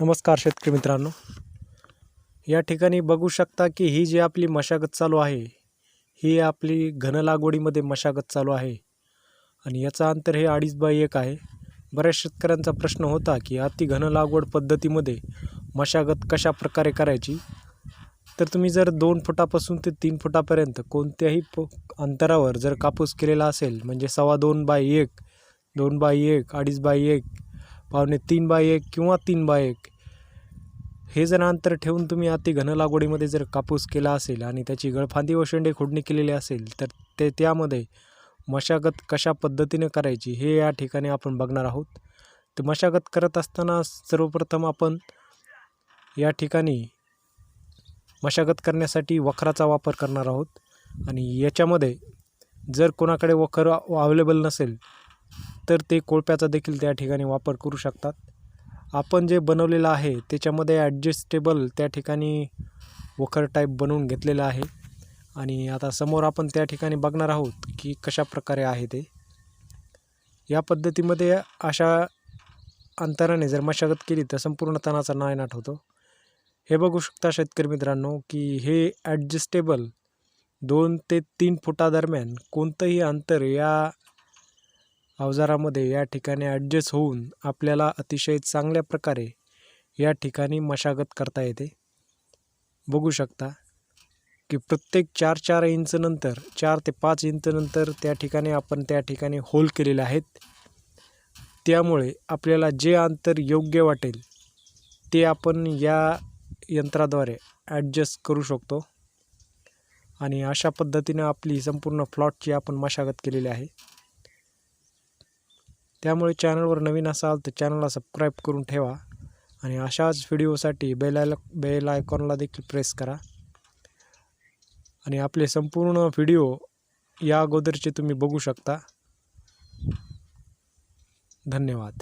नमस्कार शेतकरी मित्रांनो. या ठिकाणी बघू शकता की ही जी आपली मशागत चालू आहे ही आपली घन लागवडीमध्ये मशागत चालू आहे. आणि याचं अंतर हे अडीच बाय एक आहे. बऱ्याच शेतकऱ्यांचा प्रश्न होता की अति घन लागवड पद्धतीमध्ये मशागत कशा प्रकारे करायची? तर तुम्ही जर दोन फुटापासून ते तीन फुटापर्यंत कोणत्याही प अंतरावर जर कापूस केलेला असेल म्हणजे सव्वा दोन बाय एक दोन बाय एक अडीच बाय एक पावणे तीन बाय एक किंवा तीन बाय एक. हे जर अंतर ठेवून तुम्ही अति घन लागवडीमध्ये जर कापूस केला असेल आणि त्याची गळफांदी व शेंडे खोडणी केलेली असेल तर ते त्यामध्ये मशागत कशा पद्धतीने करायची हे या ठिकाणी आपण बघणार आहोत. तर मशागत करत असताना सर्वप्रथम आपण या ठिकाणी मशागत करण्यासाठी वखराचा वापर करणार आहोत. आणि याच्यामध्ये जर कोणाकडे वखर अवेलेबल नसेल तर ते कोळप्याचा देखील त्या ठिकाणी वापर करू शकतात. आपण जे बनवलेलं आहे त्याच्यामध्ये ॲडजस्टेबल त्या ठिकाणी वखर टाईप बनवून घेतलेलं आहे. आणि आता समोर आपण त्या ठिकाणी बघणार आहोत की कशा प्रकारे आहे ते. या पद्धतीमध्ये अशा अंतराने जर मशागत केली तर संपूर्ण तणाचा नायनाट होतो. हे बघू शकता शेतकरी मित्रांनो की हे ॲडजस्टेबल दोन ते तीन फुटादरम्यान कोणतंही अंतर या अवजारामध्ये या ठिकाणी ॲडजस्ट होऊन आपल्याला अतिशय चांगल्या प्रकारे या ठिकाणी मशागत करता येते. बघू शकता की प्रत्येक चार चार इंचनंतर चार ते पाच इंचनंतर त्या ठिकाणी आपण त्या ठिकाणी होल केलेले आहेत. त्यामुळे आपल्याला जे अंतर योग्य वाटेल ते आपण या यंत्राद्वारे ॲडजस्ट करू शकतो. आणि अशा पद्धतीनं आपली संपूर्ण प्लॉटची आपण मशागत केलेली आहे. त्यामुळे चॅनलवर नवीन असाल तर चॅनलला सबस्क्राईब करून ठेवा आणि अशाच व्हिडिओसाठी बेल बेल आयकॉनला देखील प्रेस करा. आणि आपले संपूर्ण व्हिडिओ या अगोदरचे तुम्ही बघू शकता. धन्यवाद.